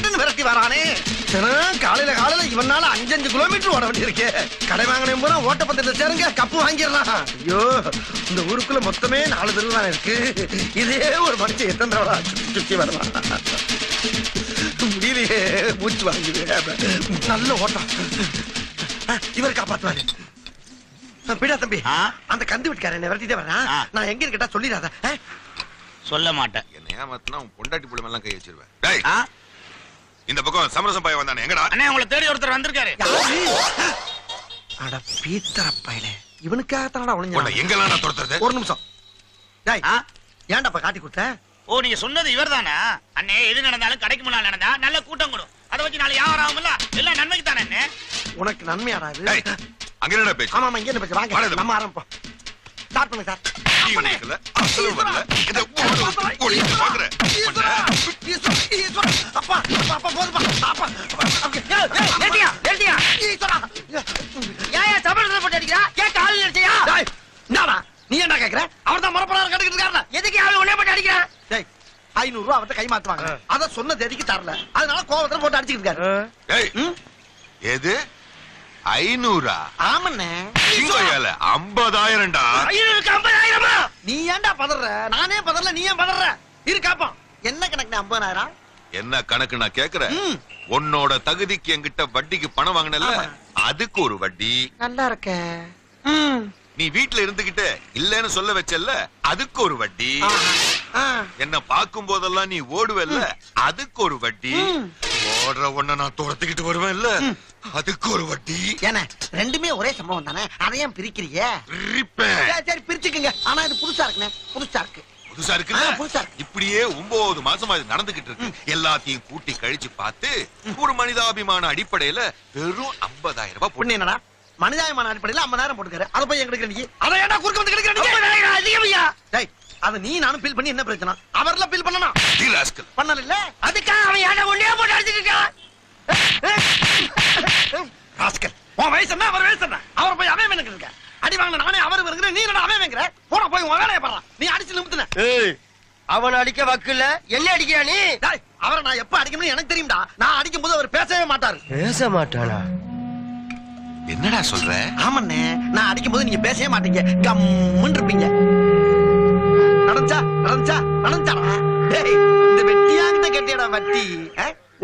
விரட்டுன்னு விரட்டி வரானே. தினம் காலையில காலையில இவனால அஞ்சு அஞ்சு கிலோமீட்டர் ஓட வேண்டியிருக்கு. கடை வாங்கினேன் பூரா ஓட்டப்பந்தயத்துல சேருங்க கப்பு வாங்கிடலாம். ஐயோ இந்த ஊருக்குள்ள மொத்தமே நாலு தெரு தான் இருக்கு. இதே ஒரு மனுஷன் எத்தனை தடவை சுத்தி வருவான் முடியலையே மூச்சு வாங்குது. நல்ல ஓட்டம். இவர் காப்பாத்துவாரு. பிடா தம்பி. ஆ? அந்த கந்து வீட்டுக்காரன் என்ன விரட்டிட்டே வர்றான் ஆ. நான் எங்க இருக்கட்டா சொல்லிடாத? சொல்ல மாட்டேன். என்ன ஏமாத்தினா உன் பொண்டாட்டி புள்ள எல்லாம் கை வச்சிருவேன்? இந்த பக்கம் சமரசம் பையன் வந்தானே. எங்கடா? அண்ணே உங்களை தேடி ஒருத்தர் வந்திருக்காரு? அட. பீத்தர பயலே. இவனுக்காகத்தானடா உன்னை ஒளிஞ்சான் எங்கெல்லாம் நான் துரத்துறது? ஒரு நிமிஷம். டேய் ஆ? ஏன்டா இப்ப காட்டி கொடுத்த? ஓ நீங்க சொன்னது இவர்தானா? அண்ணே எது நடந்தாலும் கடைக்கு முன்னால நடந்தா நல்ல கூட்டம் கூடும். அதை வச்சு நாளை வியாபாரம் ஆகும்ல எல்லாம் நன்மைக்கு தானே அண்ணே? உனக்கு நன்மையாடா இது? அங்க என்னடா பேச்சு? ஆமா ஆமா இங்க என்ன பேச்சு? வாங்க. நம்ம ஆரம்பிப்போம். ஸ்டார்ட் பண்ணுங்க சார். இதை ஓடு, ஓடி பாக்குற. அப்பா, அப்பா. அப்பா, ஈஸ்வரா. போட்டு அடிக்கிறா? கேட்க ஆள் டேய், என்னடா? நீ என்ன கேக்குற? அவர் தான் முறப்படாரு கட்டுக்கிட்டு இருக்காருல. எதுக்கு ஆள் உடனே போட்டு அடிக்கிறான் டேய் ஐநூறு ரூபா அவர்ட்ட கை மாத்துவாங்க. அத சொன்ன தேதிக்கு தரல. அதனால கோவத்துல போட்டு அடிச்சுக்கிட்டு இருக்காரு? எது? ஐநூறா? ஆமண்ணே. ஐம்பதாயிரம்டா. ஐநூறுக்கு ஐம்பதாயிரமா? நீ ஏன்டா பதற? நானே பதறல நீ ஏன் பதற? இரு காப்போம். என்ன கணக்கு ஐம்பதாயிரம்? என்ன கணக்கு நான் கேக்குறேன். உன்னோட தகுதிக்கு என்கிட்ட வட்டிக்கு பணம் வாங்கினல. அதுக்கு ஒரு வட்டி. நல்லா இருக்க. நீ வீட்டுல இருந்துகிட்டு இல்லன்னு சொல்ல வச்சல்ல அதுக்கு ஒரு வட்டி. என்ன பார்க்கும் போதெல்லாம் நீ ஓடுவல்ல அதுக்கு ஒரு வட்டி. ஓடுற ஒண்ண நான் துரத்துக்கிட்டு வருவேன்ல. அதுக்கு ஒரு வட்டி. ஏன ரெண்டுமே ஒரே சம்பவம் தானே? அதை ஏன் பிரிக்கிறிய? பிரிப்பேன். சரி, பிரிச்சுக்குங்க. ஆனா இது புதுசா இருக்குண்ணே. புதுசா இருக்கு. புதுசா இருக்குல்ல? ஆ, புதுசா இருக்கு. இப்படியே ஒன்பது மாசமா இது நடந்துகிட்டு இருக்கு. எல்லாத்தையும் கூட்டி கழிச்சு பார்த்து ஒரு மனிதாபிமான அடிப்படையில வெறும் 50000 ரூபாய் பொண்ணு என்னடா? மனிதாயமான அடிப்படையில ஐம்பதாயிரம் போட்டுக்காரு. அதை போய் எங்க எடுக்கிற நீ. அதை ஏன்டா குறுக்க வந்து கிடைக்கிற ஐம்பதாயிரம் அதிகமையா டேய் அதை நீ நானும் பில் பண்ணி என்ன பிரச்சனை? அவர்லாம் பில் பண்ணணும். ராஸ்கல் பண்ணல இல்ல அதுக்காக அவன் ஏன்டா உடனே போட்டு அடிச்சுட்டு இருக்கான். ராஸ்கல் உன் வயசு என்ன? அவர் வயசு என்ன? அவரை போய் அவன் எனக்கு இருக்க. அடி வாங்கின நானே அவர் வருகிறேன் நீ என்ன அவன் வைக்கிற போன போய் உன் வேலையை பாடுறான் நீ அடிச்சு நிமித்துன. அவன் அடிக்க வக்குல என்ன அடிக்கிறா நீ? டேய் அவரை நான் எப்ப அடிக்கணும்னு எனக்கு தெரியும்டா. நான் அடிக்கும் போது அவர் பேசவே மாட்டாரு. பேச மாட்டானா? என்னடா சொல்ற? ஆமாண்ணே நான் அடிக்கும் போது நீங்க பேசவே மாட்டீங்க. கம்முன்னு இருப்பீங்க. நடந்துச்சா? நடந்துச்சா? நடந்துச்சாடா? டேய் இந்த வெட்டியாங்கிட்ட கேட்டியடா வட்டி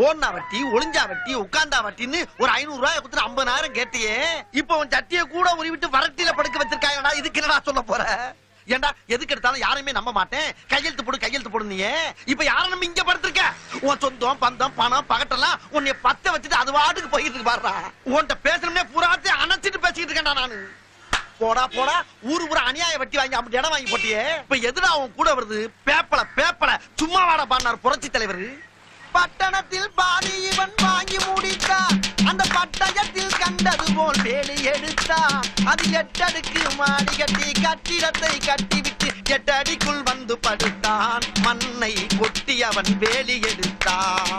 ஓடனா வட்டி ஒளிஞ்சா வட்டி உட்கார்ந்தா வட்டின்னு ஒரு ஐநூறு ரூபாய் கொடுத்துட்டு ஐம்பதாயிரம் கேட்டியே. இப்போ உன் சட்டிய கூட உருவிட்டு வரட்டியில படுக்க வச்சிருக்காங்கடா இதுக்கு என்னடா சொல்ல போற? ஏன்டா எதுக்கு எடுத்தாலும் யாரையுமே நம்ப மாட்டேன். கையெழுத்து போடு கையெழுத்து போடு நீ இப்ப யாரும் நம்ம இங்க படுத்திருக்க? உன் சொந்தம் பந்தம் பணம் பகட்டெல்லாம் உன்னை பத்த வச்சுட்டு அது வாட்டுக்கு போயிட்டு இருக்கு பாடுறா உன்கிட்ட பேசணும்னே புறாத்தை அணைச்சிட்டு பேசிக்கிட்டு இருக்கேன்டா நானு. போடா போடா. ஊரு ஊரா அநியாய வட்டி வாங்கி அப்படி இடம் வாங்கி போட்டியே. இப்ப எதுடா அவன் கூட வருது? பேப்பல பேப்பல. சும்மா வாடா பாடினார் புரட்சி தலைவர். பட்டணத்தில் பாதி இவன் வாங்கி முடித்தான். அந்த பட்டயத்தில் கண்டது போல் வேலி எடுத்தான். அது எட்டடுக்கு மாடி கட்டி கட்டிடத்தை கட்டிவிட்டு எட்டடிக்குள் வந்து படுத்தான். மண்ணை கொட்டி அவன் வேலி எடுத்தான்.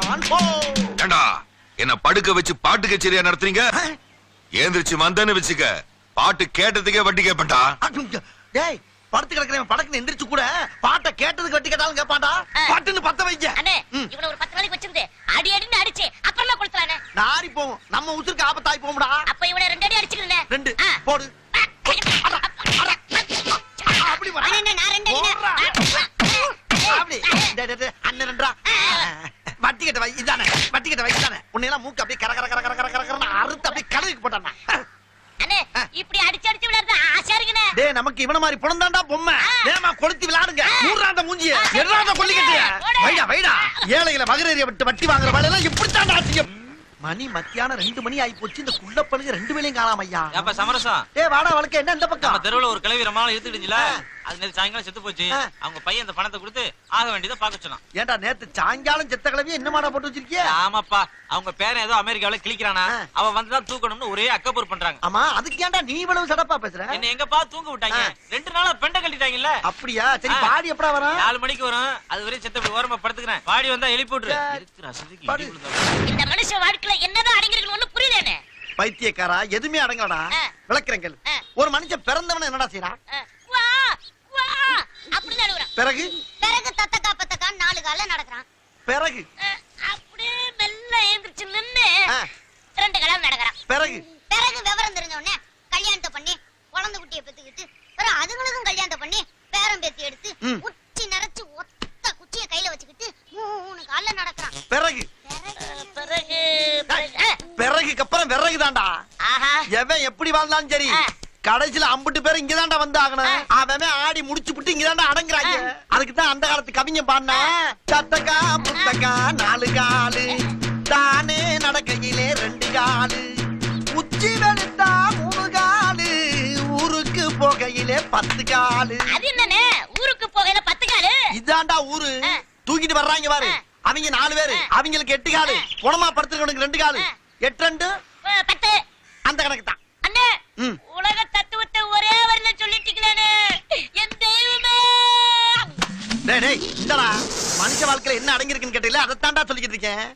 என்ன படுக்க வச்சு பாட்டு கச்சேரியா நடத்துறீங்க? ஏந்திரிச்சு வந்தேன்னு வச்சுக்க. பாட்டு கேட்டதுக்கே வட்டி அங்க, டேய் படுத்து கிடக்குறவன் படக்குன்னு எந்திரிச்சு கூட பாட்டை கேட்டதுக்கு வட்டி கேட்டாலும் கேட்பான்டா பாட்டுன்னு பத்த வைக்க அண்ணே. இவனை ஒரு பத்து நாளைக்கு வச்சிருந்து அடி அடின்னு அடிச்சு அப்புறமா கொடுத்துறானே நாரி போவோம் நம்ம உசுருக்கு ஆபத்தாய் போகும்டா அப்ப இவனை ரெண்டு அடி அடிச்சுக்கிறேன் ரெண்டு போடு அப்படி வா. அண்ணே, நான் ரெண்டு அடி போடுறா. தான். அப்படி டேய், டேய், டேய், அண்ணன் ரெண்டா வட்டி கட்ட வை இதானே வட்டி கட்ட வை இதானே உன்னையெல்லாம் மூக்கு அப்படியே கர கர கர கர கர கர கரன்னு அறுத்து அப்படியே கடலுக்கு போட்டானா அண்ணே இப்படி அடிச்சு அடிச்சு விளையாடுறது ஆசையா இருக்குண்ணே. டேய் நமக்கு இவன மாதிரி புணந்தாண்டா பொம்மை. வேமா கொளுத்தி விளையாடுங்க. நூறாந்த மூஞ்சிய எறாத கொல்லிக்கட்டிய போடு. வைடா வைடா. ஏழைகளை மகரேறிய விட்டு வட்டி வாங்குற வேலையெல்லாம் இப்படித்தான் அசிங்கம் மணி மத்தியானம் ரெண்டு மணி ஆகி போச்சு இந்த குள்ள பழுக ரெண்டு வேலையும் காணாம ஐயா. ஏப்பா சமரசம். டேய் வாடா வழக்க என்ன இந்த நம்ம பக்கம் தெருவுல ஒரு கிளவி ரொம்ப நாள். அது நேத்து சாயங்காலம் செத்து போச்சு. அவங்க பையன் அந்த பணத்தை கொடுத்து ஆக வேண்டியதை பாக்க சொன்னான். ஏன்டா நேத்து சாயங்காலம் செத்த கிளவி என்ன மாடா போட்டு வச்சிருக்கிய? ஆமாப்பா. அவங்க பேரன் ஏதோ அமெரிக்காவில கிளிக்கிறானா. அவ வந்துதான் தூக்கணும்னு ஒரே அக்கப்பூர் பண்றாங்க. ஆமா அதுக்கு ஏன்டா நீ இவ்வளவு சடப்பா பேசுற? என்ன எங்கப்பா தூங்க விட்டாங்க. ரெண்டு நாளா பெண்டை கட்டிட்டாங்கல்ல அப்படியா? சரி. பாடி எப்படா வரும்? நாலு மணிக்கு வரும். அது வரையும் செத்த போய் ஓரமா படுத்துக்கிறேன். பாடி வந்தா எழுப்பி விட்டுரு. இந்த மனுஷ வாழ்க்கையில என்னதான் அடங்கிருக்கணும் ஒண்ணு புரியலண்ணே. பைத்தியக்காரா எதுவுமே அடங்கலடா ஆ. ஒரு மனுஷன் பிறந்தவன என்னடா செய்யறான் வா வா அப்படின்னு அழுகுறான் பிறகு? பிறகு தத்தக்கா பத்தக்கான்னு நாலு கால நடக்கிறான். பிறகு? அப்படியே மெல்ல ஆ, ரெண்டு கல்யாணம் நடக்கிறான். பிறகு? பிறகு விவரம் தெரிஞ்ச உடனே கல்யாணத்தை பண்ணி குழந்தை குட்டியை பெத்துக்கிட்டு பிறகு அதுங்களுக்கும் கல்யாணத்தை பண்ணி பேரம் பேத்தி எடுத்து. உச்சி நிறைச்சு ஒத்த குச்சிய கையில வச்சுக்கிட்டு மூணு கால்ல நடக்கிறான். பிறகு? பிறகு? பிறகுக்கு அப்புறம் விறகு தான்டா ஆஹா. எவன் எப்படி வாழ்ந்தாலும் சரி. கடைசியில அம்புட்டு பேர் இங்கதான்டா வந்து ஆகணும் அவன் ஆடி முடிச்சு புட்டு இங்கதான்டா அடங்குறாங்க. அதுக்கு தான் அந்த காலத்து கவிஞ பாடினா சத்தக்கா புத்தக்கா நாலு காலு. தானே நடக்கையிலே ரெண்டு காலு. உச்சி வெளுத்தா மூணு காலு. ஊருக்கு போகையிலே பத்து காலு. அது என்னன்னு ஊருக்கு போகையில பத்து காலு? இதான்டா ஊரு. தூக்கிட்டு வர்றாங்க பாரு. அவங்க நாலு பேரு. அவங்களுக்கு எட்டு காலு. புணமா படுத்துருக்கவனுக்கு ரெண்டு காலு. எட்டு ரெண்டு? பத்து. அந்த கணக்கு தான். உலக சொல்லிட்டீங்களே என் தெய்வமே! டேய் டேய் இந்தடா. மனுஷ வாழ்க்கையில என்ன அடங்கியிருக்குன்னு கேட்டீங்களா அதைத்தான்டா சொல்லிக்கிட்டு இருக்கேன்.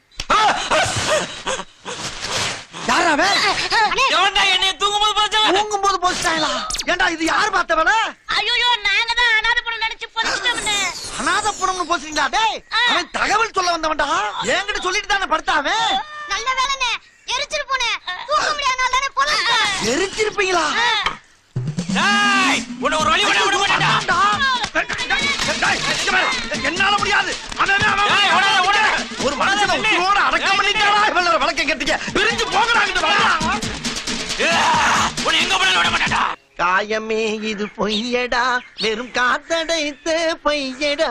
எவன்டா என்னைய தூங்கும்போது போச்சவன் தூங்கும் போது போச்சிட்டாங்களா? ஏன்டா இது யார் பார்த்த வேலை ஐயோ நாங்க தான் அனாதை நினைச்சு பொறுத்துட்டோம்னு அநாத புணம்னு போச்சுங்களா டேய். அவன் தகவல் சொல்ல வந்தவன்டா. என்கிட்ட சொல்லிட்டு தானே படுத்தாவே நல்ல வேலைண்ணே. எரிச்சிட்டு போனேன் தூக்க முடியாதனால தானே எரிச்சிருப்பீங்களா? டேய் உன்னை ஒரு வழி விட மாட்டேன்டா. என்னால முடியாது. ஒரு மனுஷனை உசுரோட அடக்கம் பண்ணிட்டாடா இவ்வளவு வழக்கம் கேட்டீங்க பிரிஞ்சு உன்னை எங்க விட மாட்டேன்டா. காயமே இது பொய்யடா. வெறும் காத்தடைத்த பொய்யடா.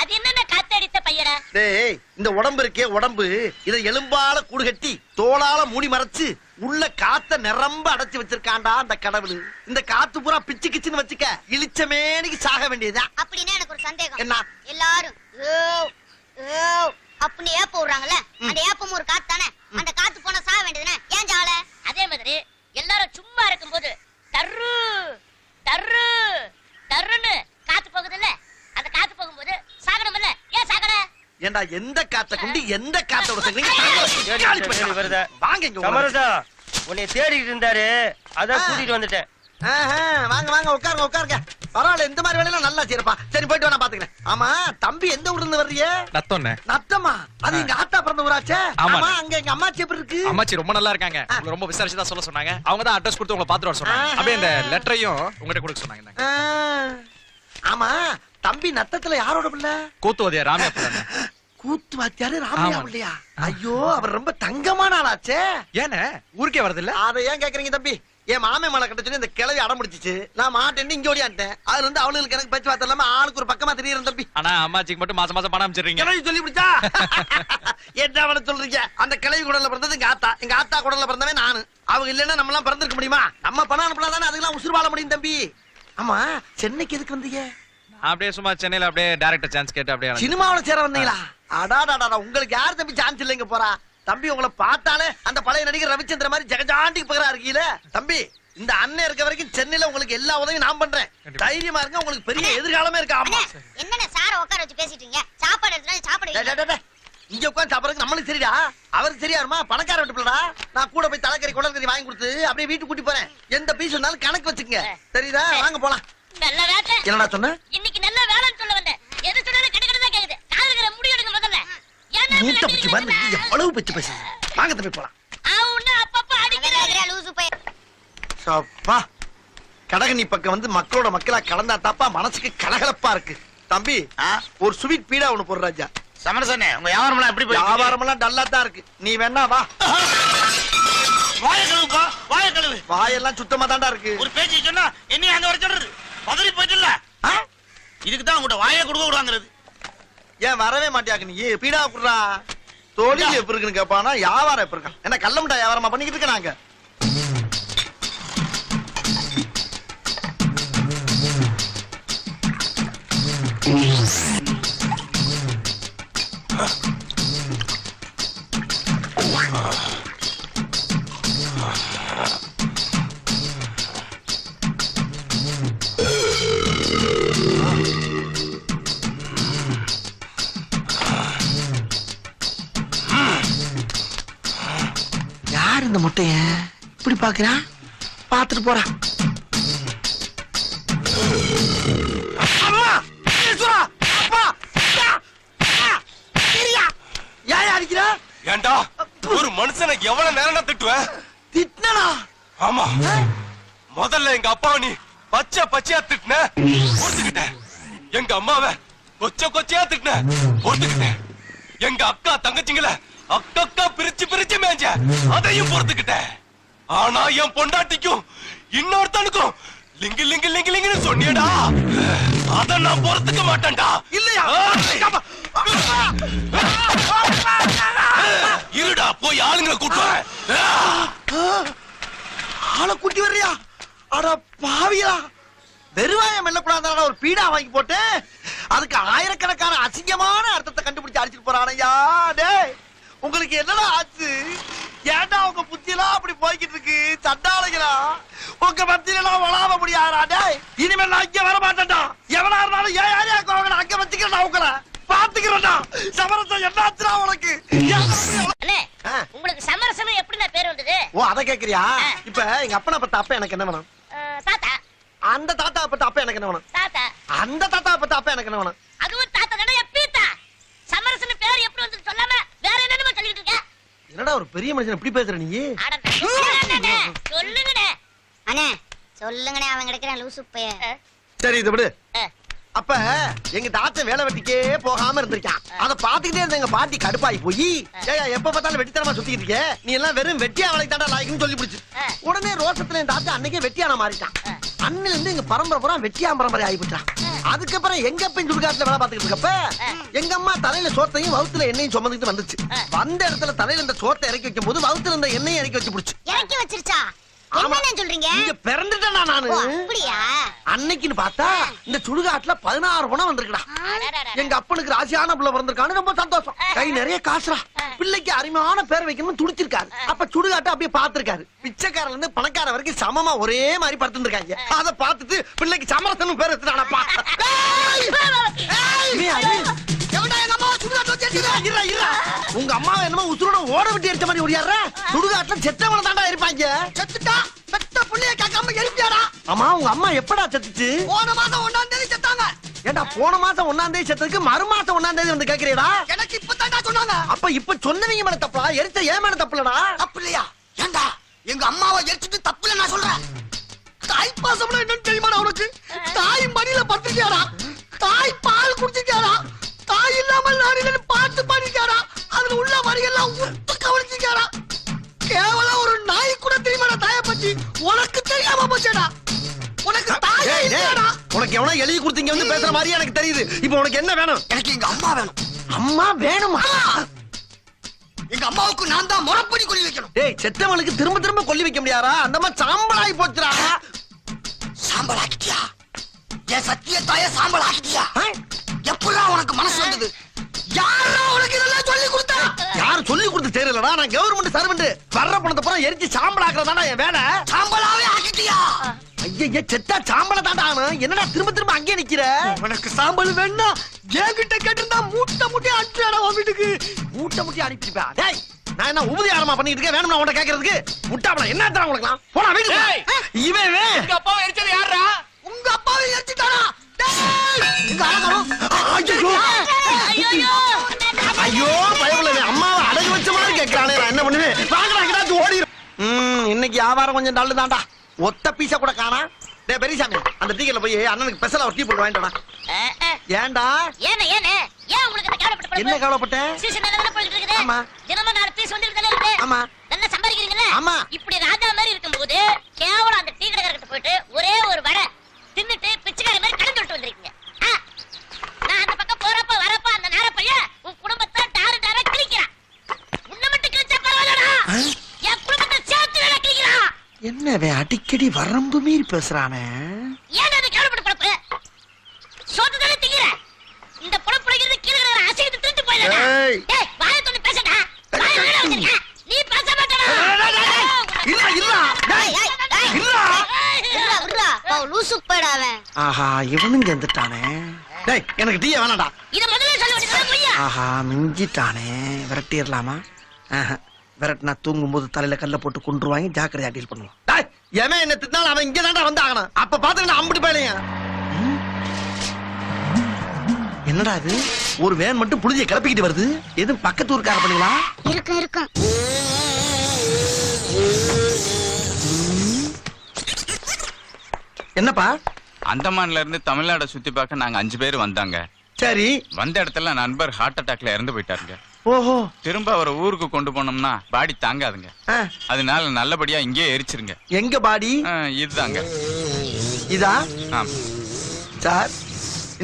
அது என்னென்ன காத்தடித்த பையடா? டேய் இந்த உடம்பு இருக்கே உடம்பு. இதை எலும்பால கூடு கட்டி தோளால மூடி மறைச்சு உள்ள காத்த நிரம்ப அடைச்சு வச்சிருக்கான்டா அந்த கடவுள். இந்த காத்து பூரா பிச்சு கிச்சுன்னு வச்சுக்க இளிச்சமேனிக்கு சாக வேண்டியதுதான். அப்படின்னா எனக்கு ஒரு சந்தேகம். என்ன? எல்லாரும் ஏ, ஏ, அப்படின்னு ஏப்ப விடுறாங்கல்ல? அந்த ஏப்பம் ஒரு காத்து தானே? அந்த காத்து போனா சாக வேண்டியதுனே ஏன் சாவல அதே மாதிரி எல்லாரும் சும்மா இருக்கும்போது தர்ரு தர்ரு தர்ருன்னு காத்து போகுதுல்ல? அந்த காத்து போகும்போது சாகணும்ல? ஏன் சாகல ஏண்டா எந்த காத்த கொண்டு எந்த காத்தோட சேர்க்கறீங்க? வாங்க இங்க. சமரசா உன்னை தேடிட்டு இருந்தாரு. அதான். கூட்டிட்டு வந்துட்டேன். ஆஹா, வாங்க வாங்க உட்காருங்க உட்காருங்க. பரவாயில்ல இந்த மாதிரி வேலையெல்லாம் நல்லா செய்யறப்பா. சரி போயிட்டு வா, நான் பாத்துக்கிறேன். ஆமா தம்பி எந்த ஊர்ல இருந்து நத்தோண்ணே. நத்தமா அது எங்க ஆத்தா பிறந்த ஊராச்சே? ஆமா. அங்க எங்க அம்மாச்சி எப்படி இருக்கு? அம்மாச்சி ரொம்ப நல்லா இருக்காங்க. ரொம்ப விசாரிச்சு தான் சொல்ல சொன்னாங்க. அவங்க தான் அட்ரஸ் கொடுத்து உங்களை பாத்துட்டு வர சொன்னாங்க. அப்படியே இந்த லெட்டரையும் உங்ககிட்ட கொடுக்க சொன்னாங்க. ஆமா தம்பி நத்தத்துல யாரோட பிள்ளை? கூத்துவதியா ராமையா பிள்ளை கூத்து வாத்தியாரு ராமையா. பிள்ளையா? ஐயோ அவர் ரொம்ப தங்கமான ஆளாச்சே. ஏனே ஊருக்கே வரது இல்ல அதை ஏன் கேக்குறீங்க தம்பி? என் மாமே மலை கட்ட சொல்லி இந்த கிளவி அடம் முடிச்சிச்சு நான் மாட்டேன் இங்க ஓடியான்ட்டேன் அதுல இருந்து அவளுக்கு எனக்கு பேச்சு வார்த்தை இல்லாம ஆளுக்கு ஒரு பக்கமா தெரியுறேன் தம்பி. ஆனா அம்மாச்சிக்கு மட்டும் மாசம் மாசம் பணம் அமைச்சிடுறீங்க கிளவி சொல்லி பிடிச்சா என்ன அவனை சொல்றீங்க? அந்த கிளவி குடல்ல பிறந்தது எங்க ஆத்தா. எங்க ஆத்தா குடல்ல பிறந்தவன் நானு. அவங்க இல்லைன்னா நம்ம எல்லாம் பிறந்திருக்க முடியுமா? நம்ம பணம் அனுப்பினா தானே அதுக்கெல்லாம் உசுறு வாழ முடியும் தம்பி. ஆமா சென்னைக்கு எதுக்கு வந்தீங்க? அப்படியே சும்மா சென்னையில அப்படியே டேரக்டர் சான்ஸ் கேட்டு அப்படியே. சினிமாவுல சேர வந்தீங்களா? அடாடாடா உங்களுக்கு யார் தம்பி சான்ஸ் இல்லைங்க போறா? தம்பி உங்களை பார்த்தாலே அந்த பழைய நடிகர் ரவிச்சந்திர மாதிரி ஜெகஜாண்டிக்கு பகரா இருக்கீல? தம்பி இந்த அண்ணன் இருக்க வரைக்கும் சென்னையில உங்களுக்கு எல்லா உதவியும் நான் பண்றேன். தைரியமா இருங்க உங்களுக்கு பெரிய எதிர்காலமே இருக்கு. ஆமா. என்னண்ணே சார உட்கார வச்சு பேசிட்டு இருக்கீங்க சாப்பாடு எடுத்துனா சாப்பாடு. இங்க உட்காந்து சாப்பிடறதுக்கு நம்மளுக்கு சரிடா அவருக்கு சரியா வருமா பணக்கார வீட்டுலடா நான் கூட போய் தலைக்கறி குடல்கறி வாங்கி கொடுத்து அப்படியே வீட்டுக்கு கூட்டி போறேன். எந்த பீஸ் வந்தாலும் கணக்கு வச்சுக்கங்க. தெரியுதா? வாங்க போலாம். நல்ல வேட்டை. என்னடா சொன்ன? இன்னைக்கு நல்ல வேலைன்னு சொல்ல வந்தேன் எது சொன்னாலும் கிடக்கிறதா கேக்குது. காதுல முடி எடுங்க முதல்ல மூட்டை பிச்சு பாரு? எவ்வளவு பிச்சு பேசு. வாங்க தம்பி போலாம். அவனு அப்பப்ப எதிரா லூசு போய் அப்பா கடகனி பக்கம் வந்து மக்களோட மக்களா கலந்தா தாப்பா மனசுக்கு கலகலப்பா இருக்கு. தம்பி ஒரு ஸ்வீட் பீடா ஒண்ணு போடுற ராஜா. சமரசனே உங்க வியாபாரம் எப்படி போய் வியாபாரம் எல்லாம் டல்லா தான் இருக்கு. நீ வேணா வா. வாய கழுவுப்பா வாய கழுவு. வாயெல்லாம் சுத்தமா தான்டா இருக்கு. ஒரு பேச்சு சொன்னா என்னைய அங்க வர சொல்றது? பதறி போயிட்டுல ஆ? இதுக்கு தான் உங்கள்ட்ட வாயை கொடுக்க விடுவாங்கிறது. ஏன் வரவே மாட்டியாக்கு நீ? பீடா குடுறா. தொழில் எப்படி இருக்குன்னு கேப்பானா? வியாபாரம் எப்படி இருக்கான் என்ன கள்ள மிட்டாய் வியாபாரமா பண்ணிக்கிட்டு இருக்க நாங்க? யார் இப்படி பாக்குறான் பாத்துட்டு போறான் அம்மா! அப்பா! ஏன் அடிக்கிற? ஏன்டா ஒரு மனுஷனை எவ்வளவு நேரம் திட்டுவேன் திட்டினா ஆமா. முதல்ல எங்க அப்பாவை நீ பச்சை பச்சையா திட்டின பொறுத்துக்கிட்டேன் எங்க அம்மாவை கொச்ச கொச்சையா திட்டின பொறுத்துக்கிட்டேன் எங்க அக்கா தங்கச்சிங்கள அக்கா பிரிச்சு பிரிச்சு மேஞ்ச அதையும் பொறுத்துக்கிட்டேன் ஆனா என் பொண்டாட்டிக்கும் இன்னொருத்தனுக்கும் லிங்கு லிங்கு லிங்கு லிங்குன்னு சொன்னியடா. அத நான் பொறுத்துக்க மாட்டேன்டா. இல்லையா? இருடா போய் ஆளுங்களை கூட்டு. ஆளை கூட்டி வர்றியா? அட பாவியா வெறுவாயம் மெல்லக்கூடாது ஒரு பீடா வாங்கி போட்டு அதுக்கு ஆயிரக்கணக்கான அசிங்கமான அர்த்தத்தை கண்டுபிடிச்சு அடிச்சிட்டு போறானையா டேய். உங்களுக்கு என்னடா ஆச்சு? ஏன்டா உங்க புத்தியெல்லாம் அப்படி போய்கிட்டு இருக்கு? சண்டாளைகளா? உங்க மத்தியிலாம் வளாவ முடியாதா டேய். இனிமேல் நான் இங்க வர மாட்டேன்டா எவனா இருந்தாலும் ஏன் யாரையா கோவங்கடா அங்க வச்சுக்கிறேன் உங்களை. பாத்துக்கிறேன்டா சமரசம் என்னாச்சுடா உனக்கு. உங்களுக்கு சமரசம் எப்படி நான் பேர் வந்தது? ஓ அத கேக்குறியா? இப்ப எங்க அப்பனை பத்த அப்ப எனக்கு என்ன வேணும்? தாத்தா. அந்த தாத்தா பத்த அப்ப எனக்கு என்ன வேணும்? தாத்தா. அந்த தாத்தா பத்த அப்ப எனக்கு என்ன வேணும்? அதுவும் தாத்தா தானே எப்பீத்தா சமரசன் பேர் எப்படி வந்து சொல்லாம? சொல்லிட்டு இருக்க. என்னடா ஒரு பெரிய மனுஷன் இப்படி பேசுற நீ? அட அண்ணே, சொல்லுங்கண்ணே அவன் கிடைக்கிறான் லூசு பைய அஹ், சரி இதை விடு. அப்ப எங்க தாத்தா வேலை வெட்டிக்கே போகாம இருந்திருக்கான். அத பாத்துக்கிட்டே இருந்த எங்க பாட்டி கடுப்பாயி போய் ஏயா எப்ப பார்த்தாலும் வெட்டித்தனமா சுத்திக்கிட்டு இருக்க நீ எல்லாம் வெறும் வெட்டியா வேலைக்கு தாண்டா லாய்க்குன்னு சொல்லி பிடிச்சு. உடனே ரோசத்துல என் தாத்தா அன்னைக்கே வெட்டியான மாறிட்டான். அண்ணில இருந்து எங்க பரம்பரை பூரா வெட்டியா பரம்பரை ஆகிவிட்டான் அதுக்கப்புறம் எங்க அப்ப சுடுகாட்டுல வேலை பார்த்துக்கிட்டு இருக்கப்ப எங்க அம்மா தலையில சோத்தையும் வவுத்துல எண்ணெயும் சுமந்துட்டு வந்துச்சு. வந்த இடத்துல தலையில இந்த சோத்தை இறக்கி வைக்கும் போது வவுத்துல இருந்த எண்ணெயும் இறக்கி வச்சு பிடிச்சு. இறக்கி வச்சிருச்சா? சொல்றீங்க? இங்க பிறந்துட்டேனா நானு? அப்படியா? அன்னைக்குன்னு பார்த்தா இந்த சுடுகாட்டுல பதினாறு குணம் வந்திருக்குடா. எங்க அப்பனுக்கு ராசியான பிள்ளை பிறந்திருக்கான்னு ரொம்ப சந்தோஷம். கை நிறைய காசுடா. பிள்ளைக்கு அருமையான பேர் வைக்கணும்னு துடிச்சிருக்காரு. அப்ப சுடுகாட்டை அப்படியே பார்த்திருக்காரு. பிச்சைக்காரன்ல இருந்து பணக்கார வரைக்கும் சமமா ஒரே மாதிரி படுத்துருக்காங்க அத பார்த்துட்டு பிள்ளைக்கு சமரசனும் பேர் எடுத்துட்டானப்பா உங்க அம்மா என்னமோ உசுரோட ஓட விட்டு எரிச்ச மாதிரி ஓடியாடுற. சுடுகாட்டுல செத்தவன தாண்டா இருப்பாங்க. புள்ளைய கேட்காம உங்க அம்மா எப்படா செத்துச்சு? போன மாசம் ஒன்னாம் தேதி செத்தாங்க. ஏண்டா போன மாசம் ஒன்னாம் தேதி செத்ததுக்கு மறு மாசம் ஒன்னாம் தேதி வந்து கேக்குறீடா எனக்கு இப்ப தாண்டா சொன்னாங்க. அப்ப இப்ப சொன்னவங்க மேல தப்பா? எரிச்ச ஏன் மேல தப்புலடா? தப்பு இல்லையா? ஏண்டா எங்க அம்மாவை எரிச்சிட்டு தப்புல நான் சொல்றேன். தாய் பாசம்னா என்னன்னு தெரியுமாடா உனக்கு? தாய் மடியில படுத்துட்டியாடா தாய் பால் குடிச்சிட்டியாடா தாய் இல்லாமல் நான் பாட்டு பாடிட்டாரா அதுல உள்ள வரியெல்லாம் உத்து கவனிச்சிட்டாரா கேவலம் ஒரு நாய் கூட தெரியுமாடா தாய? பத்தி உனக்கு தெரியாம போச்சேடா. உனக்கு தாய் உனக்கு எவனோ எழுதி கொடுத்தீங்க வந்து பேசுற மாதிரி எனக்கு தெரியுது. இப்போ உனக்கு என்ன வேணும்? எனக்கு எங்க அம்மா வேணும். அம்மா வேணுமா? எங்க அம்மாவுக்கு நான் தான் முறப்படி கொல்லி வைக்கணும். டேய் செத்தவனுக்கு திரும்ப திரும்ப கொல்லி வைக்க முடியாதா? அந்த மாதிரி சாம்பலாகி போச்சுடா. சாம்பல் ஆக்கிட்டியா என் சத்திய தாய சாம்பல் ஆக்கிட்டியா எப்படா உனக்கு மனசு வந்தது? யாரா உனக்கு இதெல்லாம் கொடுத்து தெரியலடா நான் கவர்மெண்ட் சர்வெண்ட் வர்ற பணத்தை பூரா எரிச்சு சாம்பல் ஆக்குறதாடா என் வேலை? சாம்பலாவே ஆக்கிட்டியா? ஐயா செத்தா சாம்பல தாண்டா என்னடா திரும்ப திரும்ப அங்கேயே நிக்கிற? உனக்கு சாம்பல் வேணா என்கிட்ட கேட்டிருந்தா மூட்டை மூட்டை அனுப்பிடா உன் வீட்டுக்கு. மூட்டை மூட்டை அனுப்பிப்பா டேய் நான் என்ன உபதியாரமா பண்ணிட்டு இருக்கேன்? வேணும்னா உன்ட்ட கேக்குறதுக்கு முட்டாப்பட என்ன தர உனக்கு போடா வீட்டுக்கு. இவன். எங்க அப்பாவை எரிச்சது யாரா உங்க அப்பாவை அழகணும் ஐயோ. பயவுல அம்மாவை கேட்கறானே நான் என்ன பண்ணுவேன் இன்னைக்கு வியாபாரம் கொஞ்சம் நல்லதாண்டா ஒத்த பீஸா கூட காணா டேய் பெரியசாமி அந்த டீக்கெட்ல போய் அண்ணனுக்கு ஸ்பெஷலா ஒரு டீ போட்டு வாங்கிட்டு வாடா. அஹ், அஹ். ஏன்டா ஏண்ணே ஏண்ணே ஏன் உங்களுக்கு இந்த கவலைப்பட்ட என்ன? கவலைப்பட்ட சீசன் நல்லா தானே போயிட்டு இருக்குது ஆமா. தினமும் நாலு பீஸ் தானே இருக்கு ஆமா. நல்லா சம்பாதிக்கிறீங்கல்ல ஆமா. இப்படி ராஜா மாதிரி இருக்கும்போது கேவலம் அந்த டீ கடைக்காரர்கிட்ட போயிட்டு ஒரே ஒரு வடை தின்னுட்டு பிச்சைக்காரி மாதிரி கலந்து விட்டு வந்திருக்கீங்க ஆ, நான் அந்த பக்கம் போறப்ப வரப்ப அந்த நேர பையன் உன் குடும்பத்தை டாரு டாரா கிழிக்கிறான் உன்னை மட்டும் கிழிச்சா பரவாயில்லடா என் குடும்பத்தை சேர்த்து வேலை கிழிக்கிறான் என்ன இவன் அடிக்கடி வரம்பு மீறி பேசுறானே? ஏன் அது கேவலப்பட்ட பழப்பு சோத்து தானே திங்கிற? இந்த பொழப்பு பிழைக்கிறது கீழே கிடக்கிற அசைத்து திருட்டு போயிடலாம் ஏய். ஏய் வாயை தொட்டு பேசடா வாயை வெளியில வச்சிருக்க நீ பேச மாட்டடா. இல்ல இல்ல. ஏய், ஏய், ஏய். இல்ல. விட்றா, விட்றா. அவ லூசு போயிடா அவன். ஆஹா இவனும் சேர்ந்துட்டானே டேய் எனக்கு டீய வேணாடா இத முதல்ல சொல்ல வேண்டியது பொய்யா? ஆஹா மிஞ்சிட்டானே. விரட்டிடலாமா? ஆஹா, விரட்டினா தூங்கும் போது தலையில கல்ல போட்டு கொண்டுருவாங்க ஜாக்கிரதையா டீல் பண்ணுவோம் டேய், எவன் என்ன திட்டினாலும் அவன் இங்க தாண்டா வந்து ஆகணும் அப்ப பாத்துக்கிட்ட அம்பிட்டு பேலையா என்னடா இது? ஒரு வேன் மட்டும் புளிய கிளப்பிக்கிட்டு வருது. எதுவும் பக்கத்து ஊருக்கார பண்ணீங்களா? இருக்கும் இருக்கும். என்னப்பா? அந்தமான்ல இருந்து தமிழ்நாட சுத்தி பார்க்க நாங்க அஞ்சு பேர் வந்தாங்க. சரி. வந்த இடத்துல நண்பர் ஹார்ட் அட்டாக்ல இறந்து போயிட்டாருங்க. ஓஹோ. திரும்ப அவரை ஊருக்கு கொண்டு போனோம்னா பாடி தாங்காதுங்க. அதனால நல்லபடியா இங்கேயே எரிச்சிருங்க. எங்க பாடி? இதுதாங்க. இதா. சார்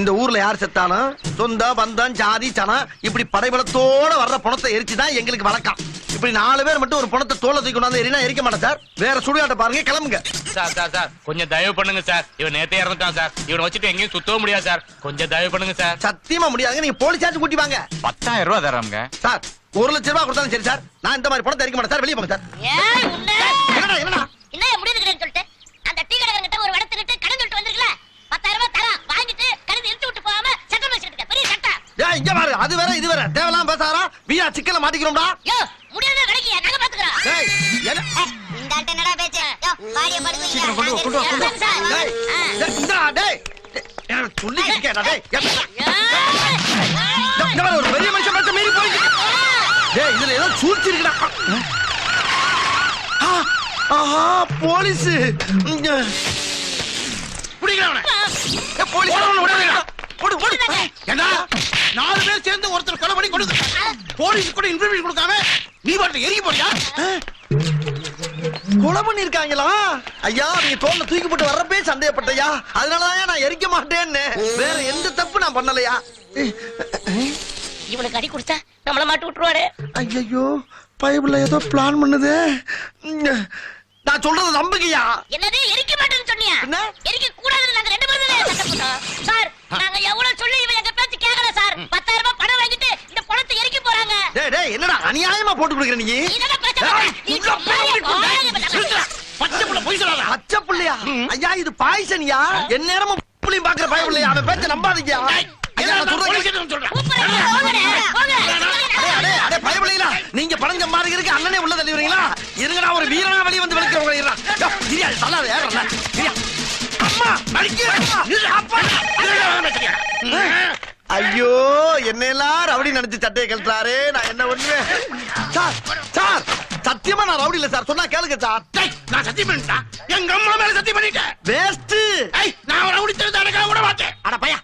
இந்த ஊர்ல யார் செத்தாலும் சொந்த பந்தம் ஜாதி சனம் இப்படி படைபலத்தோட வர்ற பணத்தை எரிச்சுதான் எங்களுக்கு வழக்கம். இப்படி நாலு பேர் மட்டும் ஒரு பணத்தை தோலை தூக்கி கொண்டாந்து எரினா எரிக்க மாட்டேன் சார். வேற சுடுகாட்டை பாருங்க கிளம்புங்க. சார் சார் சார் கொஞ்சம் தயவு பண்ணுங்க சார். இவன் நேத்தே இறந்துட்டான் சார். இவனை வச்சுட்டு எங்கேயும் சுத்தவும் முடியாது சார். கொஞ்சம் தயவு பண்ணுங்க சார். சத்தியமா முடியாதுங்க நீங்க போலீஸாச்சும் கூட்டி வாங்க. பத்தாயிரம் ரூபாய் தராங்க சார் ஒரு லட்சம் ரூபாய் கொடுத்தாலும் சரி சார். நான் இந்த மாதிரி பணத்தை எரிக்க மாட்டேன் சார். வெளியே போங்க சார். ஏய் உன்னை? என்னடா என்னடா? என்ன முடிவுக்கிறேன்னு சொல்லிட்டு அந்த டீ கடைக்காரங்கிட்ட ஒரு வடத்துக்கிட்டு கடன் சொல்லிட்டு வந்திருக்கல பத்தாயிரம் ரூபாய் தரேன் வாங்கிட்டு கடன் இழுத்து விட்டு போகாம சட்டம் வச்சுக்கிட்டு பெரிய சட்டம் ஏய் இங்க பாரு அது வேற இது வேற. தேவலாம் பேசாரா வீணா சிக்கல மாட்டிக்கிறோம்டா. யோ முடியாத கிடைக்கிய நாங்க பாத்துக்கிறோம் ஏய் என்ன? இந்த ஆட்ட என்னடா பேச்சு? யோ, பாடிய படுத்து வைங்க. சீக்கிரம் கொண்டு கொண்டு கொண்டு? டேய், ஆ. டேய், இந்தா, டேய். டேய், சொல்லிக்கிட்டு இருக்கேன்டா, டேய். இந்த மாதிரி ஒரு பெரிய மனுஷன் பேச்ச மீறி போயிட்டு டேய் இதுல ஏதோ சூழ்ச்சி இருக்குடா ஆ, ஆஹா போலீஸ். போலீஸ். போடு போடு ஏண்டா? நாலு பேர் சேர்ந்து ஒருத்தர் கொலை பண்ணி கொடுத்து போலீஸ் கூட இன்ஃபர்மேஷன் கொடுக்காம நீ பாட்டு எரிய போறியா? கொலை பண்ணிருக்காங்களா? ஐயா நீங்க தோல்ல தூக்கி போட்டு வர்றப்பே சந்தேகப்பட்டயா? அதனாலதான் நான் எரிக்க மாட்டேன்னு. வேற எந்த தப்பு நான் பண்ணலையா? இவனுக்கு அடி கொடுத்தா நம்மள மாட்டு விட்டுருவாரு ஐயோ பைபிள்ல ஏதோ பிளான் பண்ணுதே. நான் சொல்றத நம்புங்கய்யா. என்னது எரிக்க மாட்டேன்னு சொன்னியா? என்ன? எரிக்க கூடாதுன்னு நாங்க ரெண்டு பேரும் சட்டம் போட்டோம். சார் நாங்க எவ்வளவு சொல்லி இவன் எங்க பேச்சு கேட்கல சார். பத்தாயிரம் ரூபாய் பணம் வாங்கிட்டு இந்த பணத்தை எரிக்க போறாங்க. டேய் டேய் என்னடா அநியாயமா போட்டு கொடுக்குற நீ? பேச்ச புள்ள பொய் சொல்லாத. பச்சை புள்ளையா? ஐயா இது பாய்சனியா? என் நேரமும் புள்ளையும் பாக்குற பய புள்ளையா அவன் பேச்ச நம்பாதீங்க. நீங்க பணஞ்ச மாதிரி இருக்கு. அண்ணனே உள்ள தள்ளி வரீங்களா இருங்க நான் ஒரு வீரனா வெளிய வந்து விளக்கிறவங்க இருடா. யோ, இரியா தள்ளாத ஏறல இரியா அம்மா அப்பா. ஐயோ என்னெல்லாம் ரவுடி நினைச்சு சட்டையை கழட்டுறாரு. நான் என்ன பண்ணுவேன் சார் சார் சத்தியமா நான் ரவுடி இல்ல சார். சொன்னா கேளுங்க சார். நான் சத்தியம் பண்ணிட்டேன். எங்க அம்மா மேல சத்தியம் பண்ணிட்டேன். வேஸ்ட் நான் ரவுடி தெரிஞ்சு அடக்க விட மாட்டேன். அட பையா.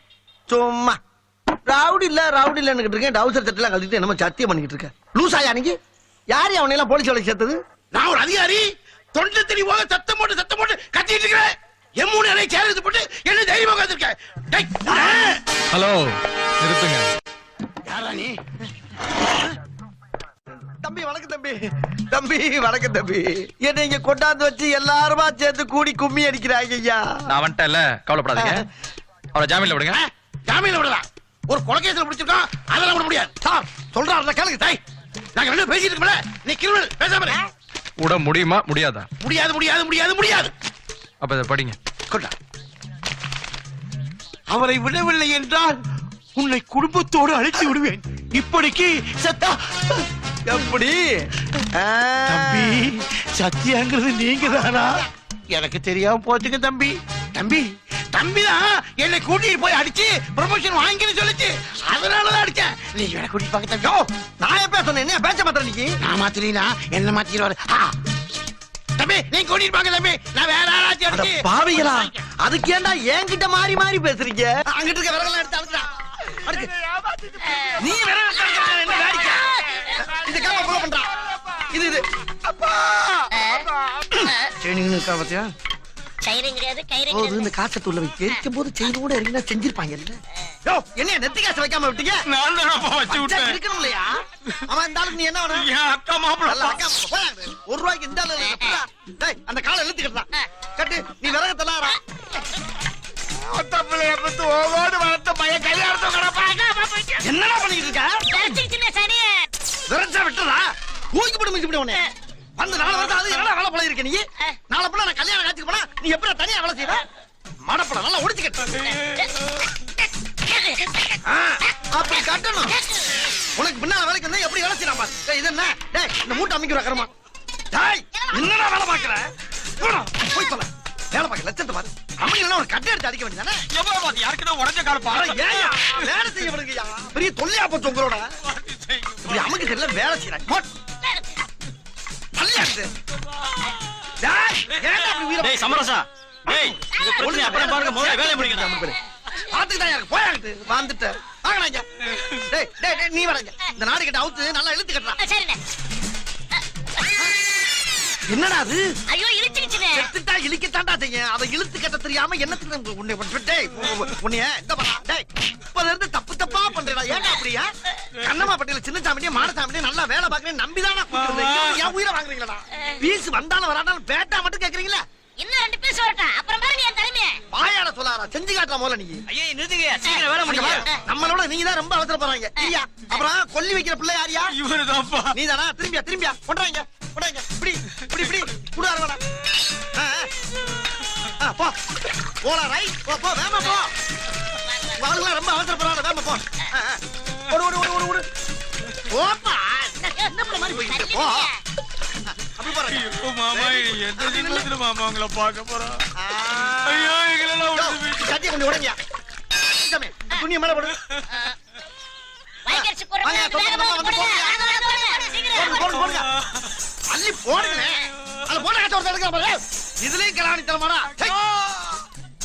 சும்மா. ரவுடி இல்ல ரவுடி இல்லன்னு இருக்கேன் டவுசர் சட்டெல்லாம் கழட்டிட்டு என்னமோ சத்தியம் பண்ணிக்கிட்டு இருக்க. லூசாயா நீங்க? யார் அவனை எல்லாம் போலீஸ் வேலைக்கு சேர்த்தது? நான் ஒரு அதிகாரி. தொண்டை தெளி போக சத்தம் போட்டு சத்தம் போட்டு கத்திட்டு இருக்கிறேன். என் மூணு அறை சேர் எடுத்து போட்டு என்ன தைரியமா உட்காந்துருக்கேன் டேய், ஏய், ஹலோ நிறுத்துங்க. யாரா நீ? தம்பி வணக்கம் தம்பி. தம்பி வணக்கம் தம்பி. என்ன இங்க கொண்டாந்து வச்சு எல்லாருமா சேர்ந்து கூடி கும்மி அடிக்கிறாங்க ஐயா. நான் வந்துட்டேன்ல கவலைப்படாதீங்க. அவரை ஜாமீன்ல விடுங்க. ஜாமீன்ல விடலாம் ஒரு கொலைகேசில் பிடிச்சிருக்கோம் அதெல்லாம் விட முடியாது. சார் சொல்றாருல கேளுங்க. டேய், நாங்க ரெண்டு பேசிட்டு இருக்கோம்ல. நீ கிரிமினல் பேசாம விட முடியுமா? முடியாதா? முடியாது முடியாது முடியாது முடியாது. அப்ப இதை படிங்க. கொண்டா. அவரை விடவில்லை என்றால் உன்னை குடும்பத்தோடு அழைத்து விடுவேன். இப்படிக்கு சத்தா. எப்படி. தம்பி சத்தியாங்கிறது நீங்க தானா எனக்கு தெரியாம போச்சுங்க தம்பி. தம்பி தம்பிதான் என்னை கூட்டிட்டு போய் அடிச்சு ப்ரமோஷன் வாங்கின்னு சொல்லுச்சு. அதனாலதான் அடிச்சேன். நீங்க என்ன கூட்டிட்டு பாக்க தம்பி யோ, நான் எப்ப சொன்னேன்? என்ன பேச்ச மாத்திர நீங்க நான் மாத்தினா என்ன மாத்திடுவாரு ஆ. தம்பி நீங்க கூட்டிட்டு பாக்க தம்பி. நான் வேற யாராச்சும் அட அடிச்சு பாவிகளா. அதுக்கு ஏன்டா என்கிட்ட மாறி மாறி பேசுறீங்க? அங்கிட்டு இருக்க விறகெல்லாம் எடுத்து அழுத்துடா. அடுக்கு நீ விறகு எடுத்து அழுத்துடா, என்ன வேடிக்கை? இந்த கேமரா ஃபாலோ பண்றா. இது இது. அப்பா. செயினிங் இருக்கா பாத்தியா? கயிறும் கிடையாது கயிறும் போது கிடையாது இந்த காசை உள்ள வைக்க எரிக்கும் போது செயின் கூட இறங்கினா செஞ்சிருப்பாங்க இல்ல? யோ என்ன நெத்தி காசு வைக்காம விட்டீங்க? நான் தான் வச்சு வச்சா இருக்கணும் இல்லையா அவன் இந்த ஆளுக்கு நீ என்ன வேணும்? என் அக்கா அக்கா, ஒரு ரூபாய்க்கு இந்த ஆளு? டேய், அந்த காலை இழுத்துக்கிட்டா கட்டு நீ விறகு தள்ளாரா பிள்ளைய பத்து ஓவோடு வளர்த்த பையன் கல்யாணத்தை கிடப்பாங்க என்னடா பண்ணிட்டு இருக்க? விரச்சா விட்டுறா. ஊக்கி போட்டு விட வந்து நாலு வருஷம் அது என்னடா வேலை போல இருக்க நீ? நாளை போல நான் கல்யாணம் காட்சிக்கு போனா நீ எப்படி தனியா வேலை செய்வ? மடப்பட நல்லா ஒடிச்சு கட்டு ஆ, அப்படி கட்டணும். உனக்கு பின்னால வேலைக்கு வந்தா எப்படி வேலை செய்யலாம் பாரு. டேய், இது என்ன? டேய் இந்த மூட்டை அமைக்கிற கரமா டேய் என்னடா வேலை பாக்குற போடா, போய் சொல்ல வேலை பார்க்க லட்சத்தை பாரு. அவங்க ஒரு கட்டை எடுத்து அடிக்க வேண்டியதானே? யாருக்கிட்ட உடஞ்ச கால அட ஏய்யா, வேலை செய்ய விடுங்கய்யா. பெரிய தொல்லையா போச்சு உங்களோட. இப்படி அமுக்கு தெரியல வேலை செய்யறாங்க போட். தள்ளியா இருக்கு. டேய், ஏன்டா அப்படி வீர- டேய் சமரசா. டேய் இந்த பிரச்சனை அப்புறம் பாருங்க. முதல்ல வேலையை முடிக்கணும் பாத்துக்கிட்டா யாரு? போயாங்கிட்டு வந்துட்ட வாங்கடா இங்க. டேய் டேய் டேய், நீ வரங்க இந்த நாடு கிட்ட அவுத்து நல்லா இழுத்து சரிண்ணே. என்னடா அது? ஐயோ இழுச்சுக்கிச்சுண்ணே செத்துட்டா இழுக்கத்தாண்டா செய்யும் அதை இழுத்து கட்ட தெரியாம என்னத்துக்கு உன்னை உன்னை- டேய் உன்னைய இந்த பாரா, டேய் இப்பல இருந்து தப்பு தப்பா பண்றடா. ஏன்டா அப்படியா கண்ணம்மா பட்டியல சின்ன சாமியே மாடசாமியே நல்லா வேலை பாக்குறேன் நம்பிதானா என் உயிரை வாங்குறீங்களா பீஸ் வந்தாலும் வராட்டாலும் பேட்டா மட்டும் கேக்குறீங்களா? இன்னும் ரெண்டு பீஸ் வரட்டும் அப்புறம் பாருங்க என் தலைமையை. வாயாட சொல்லாரா செஞ்சு காட்டுற போல நீ. ஐயே நிறுத்துங்க. சீக்கிரம் வேலை முடிங்க வா. நம்மளோட நீங்க தான் ரொம்ப அவசர போறாங்க இல்லையா அப்புறம் கொல்லி வைக்கிற பிள்ளை யாரியா இவருதான்ப்பா. நீ தானா திரும்பியா. திரும்பியா கொண்டாங்க இப்படி இப்படி இப்படி குடு அரவணா. ஆ, ஆ. ஆ, போ. போடா ரைட் போ போ வேமா போ. அவளுக்குலாம் ரொம்ப அவசரப்படுறாங்க வேமா போ. ஓடு ஓடு ஓடு ஓடு ஓடு. போப்பா. என்ன மாதிரி போயிட்டு போ. அப்படி போறாங்க இப்போ மாமா எந்த ஜென்மத்துல மாமா உங்களை பார்க்க போறோம். ஐயோ எங்களெல்லாம் யோ, விட்டு போயிட்டு. சட்டியை கொஞ்சம் உடைங்க துணியை மேல போடு. போடுங்க. போடுங்க. வாங்க. போடுங்க. போடுங்க போடுங்க. அள்ளி போடுங்க அதுல போட காட்ட ஒருத்தர் எடுக்கிற பாரு இதுலயும் கலாணி தரமாடா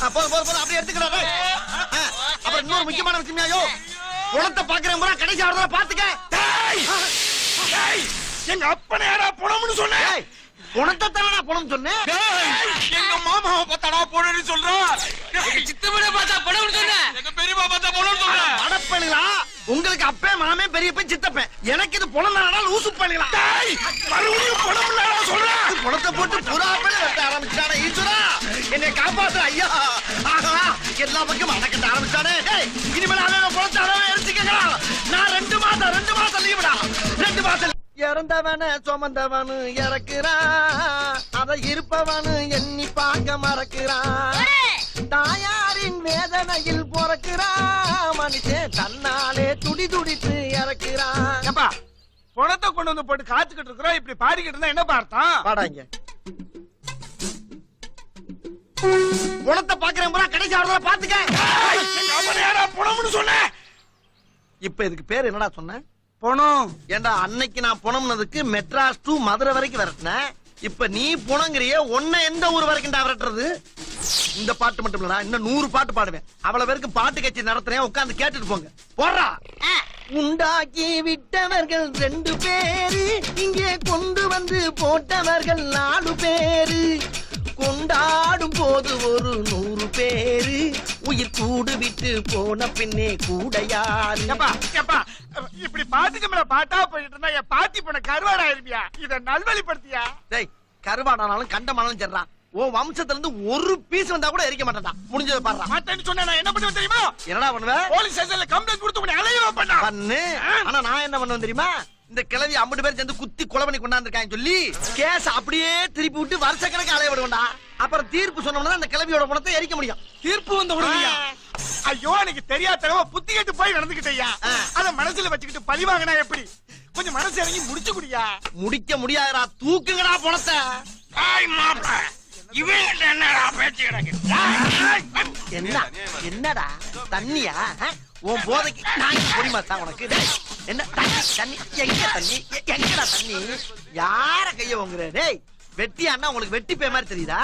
போதும் போதும் போதும். அப்படியே எடுத்துக்கிறாரு அப்புறம் இன்னொரு முக்கியமான விஷயம் ஐயோ. குளத்தை பாக்குறேன் பூரா கடைசி ஆடுறத பாத்துக்க எங்க அப்பனை யாரா புணம்னு சொன்னேன் குணத்தை தானே புணம் சொன்னேன். எங்க மாமாவை பார்த்தாடா போனேன்னு சொல்றான் சித்தப்பட பார்த்தா போனேன்னு சொன்னேன். எங்க பெரியப்பா பார்த்தா போனேன்னு சொல்றேன் மடப்பணிகளா உங்களுக்கு அப்பே மாமே பெரியப்பன் சித்தப்பன் எனக்கு இது புலம் தானா லூசு பண்ணிகளா மறுபடியும் புணம் இல்லடா சொல்றேன் குளத்தை போட்டு புறா பண்ணி வெட்ட ஆரம்பிச்சானே ஈஸ்வரா. என்னை காப்பாத்து ஐயா. ஆகா எல்லா பக்கம் அடக்கட்ட ஆரம்பிச்சானே டேய் இனிமேல் அவன் குளத்தை அளவே எடுத்துக்கலாம் நான் ரெண்டு மாசம் ரெண்டு மாசம் லீவுடா ரெண்டு மாசம் இறந்தவன சுமந்தவனு இறக்குறான். அதை இருப்பவனு எண்ணி பார்க்க மறக்கிறான். பிறக்கிறான். மனுஷன் தன்னாலே துடி துடித்து இறக்குறான். ஏப்பா பணத்தை கொண்டு வந்து போட்டு காத்துக்கிட்டு இருக்கிறோம். இப்படி பாடிக்கிட்டு இருந்தா என்ன பார்த்தோம் பாடாங்க குளத்தை பாக்குறேன் பூரா கடைசி ஆடுறத பாத்துக்க புணம்னு சொன்னேன் இப்ப இதுக்கு பேர் என்னடா சொன்ன? பணம். ஏண்டா அன்னைக்கு நான் புணம்னதுக்கு மெட்ராஸ் டு மதுரை வரைக்கும் விரட்டினேன் இப்ப நீ புணங்கிறிய உன்னை எந்த ஊர் வரைக்கும் விரட்டுறது? இந்த பாட்டு மட்டும் இல்லடா இன்னும் நூறு பாட்டு பாடுவேன். அவ்வளவு பேருக்கு பாட்டு கட்சி நடத்துறேன் உட்கார்ந்து கேட்டுட்டு போங்க. போடுறா உண்டாக்கி விட்டவர்கள் ரெண்டு பேரு இங்கே கொண்டு வந்து போட்டவர்கள் நாலு பேரு. கொண்டாடும் போது ஒரு நூறு பேரு உயிர் கூடு விட்டு போன பின்னே கூட யாரு இப்படி பாட்டுக்கு மேல பாட்டா போயிட்டு இருந்தா என் பாட்டி போன கருவாடா இருப்பியா இத நல்வழிப்படுத்தியா? டேய் கருவாடானாலும் கண்டமானாலும் சரிதான் உன் வம்சத்துல இருந்து ஒரு பீஸ் வந்தா கூட எரிக்க மாட்டேன்டா. முடிஞ்சதை பாடுறா. மாட்டேன்னு சொன்னா நான் என்ன பண்ணுவேன் தெரியுமா? என்னடா பண்ணுவ? போலீஸ் ஸ்டேஷன்ல கம்ப்ளைண்ட் கொடுத்து உன்னை அலையவா பண்ணா. பண்ணு ஆனா நான் என்ன பண்ணுவேன் தெரியுமா? இந்த கிழவி ஐம்பது பேர் சேர்ந்து குத்தி கொலை பண்ணி கொண்டாந்துருக்காங்க சொல்லி கேஸ் அப்படியே திருப்பி விட்டு வருஷ கணக்கு அலைய விடுவேன்டா அப்புறம் தீர்ப்பு சொன்னோம்னா அந்த கிழவியோட பணத்தை எரிக்க முடியும். தீர்ப்பு வந்து விடுவியா ஐயோ எனக்கு தெரியாதனமா புத்தி கேட்டு போய் நடந்துகிட்டயா ஆ. அத மனசுல வச்சுக்கிட்டு பழி வாங்கினா எப்படி? கொஞ்சம் மனசு இறங்கி முடிச்சு குடியா. முடிக்க முடியாதுடா தூக்குங்கடா பணத்தை. என்னடா பேச்சு கிடக்கு? என்ன? என்னடா? தண்ணியா? உன் போதைக்கு நான் பொடிமா தான் உனக்கு. என்ன தண்ணி தண்ணி எங்க தண்ணி எங்கடா தண்ணி? யார கைய வாங்குற டேய் வெட்டியாண்டா உங்களுக்கு வெட்டி பே மாதிரி தெரியுதா?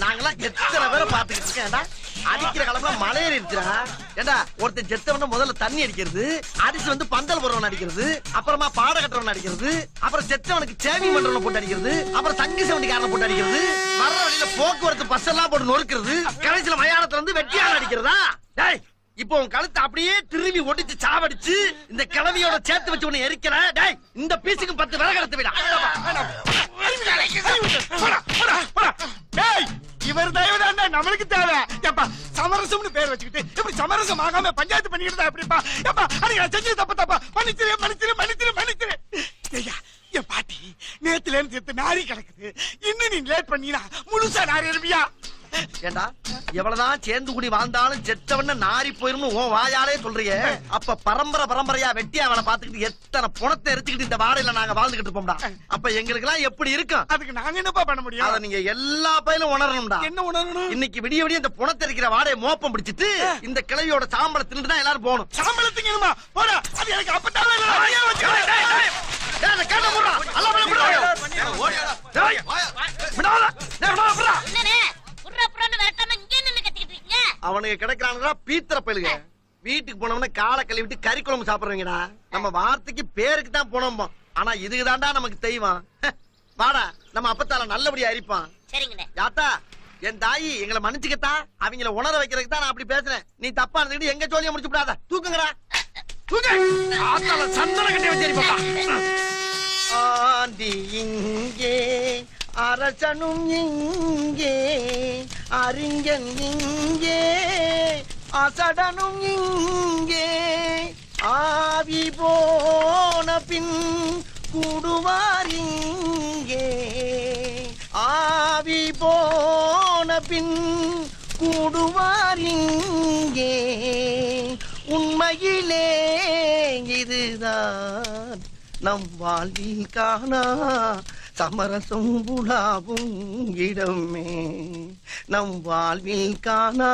நாங்களாம் எத்தனை பேரை பாத்துக்கிட்டு இருக்கேன்டா அடிக்கிற கிளம்புல மலையேறி இருக்கிறா ஏண்டா ஒருத்தன் செத்தவன முதல்ல தண்ணி அடிக்கிறது அடிச்சு வந்து பந்தல் போடுறவன் அடிக்கிறது அப்புறமா பாட கட்டுறவன் அடிக்கிறது அப்புறம் செத்தவனுக்கு சேவிங் பண்றவன போட்டு அடிக்கிறது அப்புறம் தங்கி சவுண்டிக்காரனை போட்டு அடிக்கிறது வர்ற வழியில போக்குவரத்து பஸ் எல்லாம் போட்டு நொறுக்கிறது கடைசியில மயானத்துல இருந்து வெட்டியான அடிக்கிறதா? டேய் இப்போ உன் கழுத்தை அப்படியே திரும்பி ஒடிச்சு சாவடிச்சு இந்த கிழவியோட சேர்த்து வச்சு உன்னை எரிக்கிற டேய் இந்த பீஸுக்கு பத்து விறகு எடுத்து விடா. டேய் இவர் தயவுதான்டா நம்மளுக்கு தேவை. ஏப்பா சமரசம்னு பேர் வச்சுக்கிட்டு இப்படி சமரசம் ஆகாம பஞ்சாயத்து பண்ணிக்கிட்டு எப்படிப்பா? ஏப்பா அன்னைக்கு நான் செஞ்சது தப்பு தப்பா. மன்னிச்சிரு மன்னிச்சிரு மன்னிச்சிரு மன்னிச்சிரு. ஐயா என் பாட்டி நேத்துல இருந்து நாரி கிடக்குது. இன்னும் நீ லேட் பண்ணினா முழுசா நாரி இருப்பியா ஏண்டா எவ்வளவுதான் சேர்ந்து கூடி வாழ்ந்தாலும் செத்தவன நாரி போயிரும்னு உன் வாயாலே சொல்றியே. அப்ப பரம்பரை பரம்பரையா வெட்டியா அவனை பாத்துக்கிட்டு எத்தனை புணத்தை எரிச்சுக்கிட்டு இந்த வாடையில நாங்க வாழ்ந்துகிட்டு இருப்போம்டா. அப்ப எங்களுக்கு எல்லாம் எப்படி இருக்கும்? அதுக்கு நாங்க என்னப்பா பண்ண அத முடியும் நீங்க எல்லா பயிலும் உணரணும்டா. என்ன உணரணும்? இன்னைக்கு விடிய விடிய இந்த புணத்தை இருக்கிற வாடையை மோப்பம் பிடிச்சிட்டு இந்த கிழவியோட சாம்பலை தின்னுட்டு தான் எல்லாரும் போகணும். சாம்பளத்துக்கு போடா. அது எனக்கு அப்பதான் ஏய், அந்த கேட்ட மூடுடா. எல்லாம் மேல மூடுடா. டேய், விடாத. டேய், விடாத, விடுடா. என்னண்ணே? புர்ரா புறான்னு விரட்டாம இங்கே நின்னு கத்திக்கிட்டு இருக்கீங்க? அவனுக்கு கிடைக்கிறானுங்களா பீத்திர பயிலுங்க. வீட்டுக்கு போனவன காலை கழுவிட்டு கறி குழம்பு சாப்பிடுறீங்கடா. நம்ம வார்த்தைக்கு பேருக்கு தான் போனோம் ஆனா இதுக்கு தான்டா நமக்கு தெய்வம். வாடா நம்ம அப்பத்தால நல்லபடியா அரிப்பான். யாத்தா என் தாயி எங்களை மன்னிச்சுக்கத்தா அவங்கள உணர வைக்கிறதுக்கு தான் நான் அப்படி பேசுறேன். நீ தப்பா இருந்துக்கிட்டு எங்க ஜோலியை முடிச்சு விடாத. தூக்குங்கடா. தூக்கு. ஆத்தால சந்தன கட்டி வச்சிருப்பா. ஆண்டி இங்கே அரசனும் இங்கே அறிஞன் இங்கே அசடனும் இங்கே. ஆவி போன பின் கூடுவார் இங்கே. ஆவி போன பின் கூடுவார் இங்கே. உண்மையிலே இதுதான் நம் வாழ்வில் காணா சமரசம் புலாவும் இடமே. நம் வாழ்வில் காணா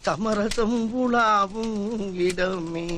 சமரசம் புலாவும் இடமே.